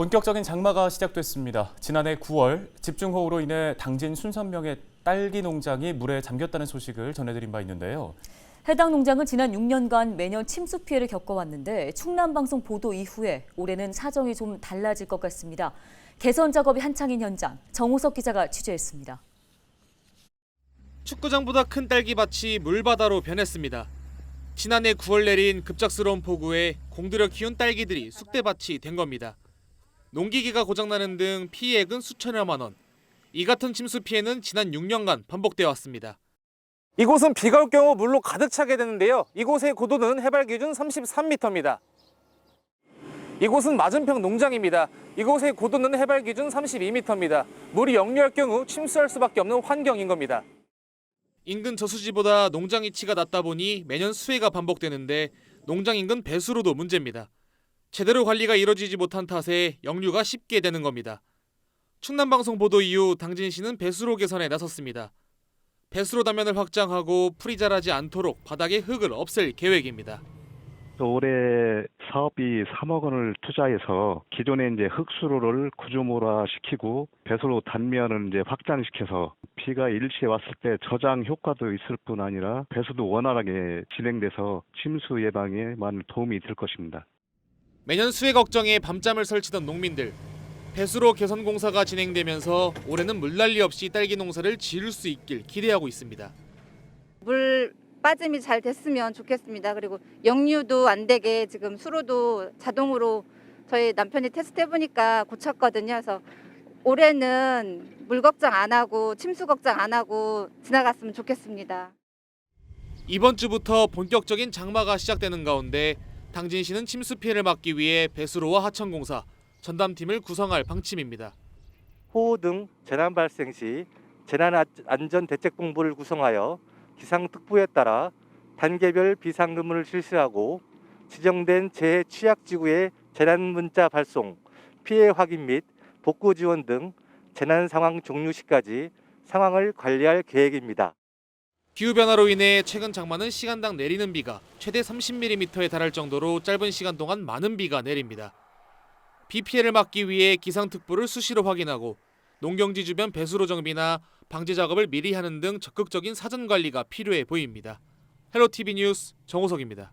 본격적인 장마가 시작됐습니다. 지난해 9월 집중호우로 인해 당진 순산명의 딸기 농장이 물에 잠겼다는 소식을 전해드린 바 있는데요. 해당 농장은 지난 6년간 매년 침수 피해를 겪어왔는데 충남방송 보도 이후에 올해는 사정이 좀 달라질 것 같습니다. 개선 작업이 한창인 현장 정호석 기자가 취재했습니다. 축구장보다 큰 딸기밭이 물바다로 변했습니다. 지난해 9월 내린 급작스러운 폭우에 공들여 키운 딸기들이 쑥대밭이 된 겁니다. 농기계가 고장나는 등 피해액은 수천여만 원. 이 같은 침수 피해는 지난 6년간 반복돼 왔습니다. 이곳은 비가 올 경우 물로 가득 차게 되는데요. 이곳의 고도는 해발 기준 33m입니다. 이곳은 맞은평 농장입니다. 이곳의 고도는 해발 기준 32m입니다. 물이 역류할 경우 침수할 수밖에 없는 환경인 겁니다. 인근 저수지보다 농장 위치가 낮다 보니 매년 수해가 반복되는데 농장 인근 배수로도 문제입니다. 제대로 관리가 이뤄지지 못한 탓에 역류가 쉽게 되는 겁니다. 충남방송 보도 이후 당진시는 배수로 개선에 나섰습니다. 배수로 단면을 확장하고 풀이 자라지 않도록 바닥에 흙을 없앨 계획입니다. 올해 사업비 3억 원을 투자해서 기존의 이제 흙수로를 구조물화 시키고 배수로 단면을 이제 확장시켜서 비가 일시에 왔을 때 저장 효과도 있을 뿐 아니라 배수도 원활하게 진행돼서 침수 예방에 많은 도움이 될 것입니다. 매년 수해 걱정에 밤잠을 설치던 농민들. 배수로 개선 공사가 진행되면서 올해는 물난리 없이 딸기 농사를 지을 수 있길 기대하고 있습니다. 물 빠짐이 잘 됐으면 좋겠습니다. 그리고 역류도 안 되게 지금 수로도 자동으로 저희 남편이 테스트 해보니까 고쳤거든요. 그래서 올해는 물 걱정 안 하고 침수 걱정 안 하고 지나갔으면 좋겠습니다. 이번 주부터 본격적인 장마가 시작되는 가운데 당진시는 침수 피해를 막기 위해 배수로와 하천공사, 전담팀을 구성할 방침입니다. 호우 등 재난 발생 시 재난 안전 대책 본부를 구성하여 기상 특보에 따라 단계별 비상근무를 실시하고 지정된 재해 취약 지구의 재난 문자 발송, 피해 확인 및 복구 지원 등 재난 상황 종료 시까지 상황을 관리할 계획입니다. 기후 변화로 인해 최근 장마는 시간당 내리는 비가 최대 30mm에 달할 정도로 짧은 시간 동안 많은 비가 내립니다. 비 피해를 막기 위해 기상특보를 수시로 확인하고 농경지 주변 배수로 정비나 방제 작업을 미리 하는 등 적극적인 사전 관리가 필요해 보입니다. 헬로 TV 뉴스 정호석입니다.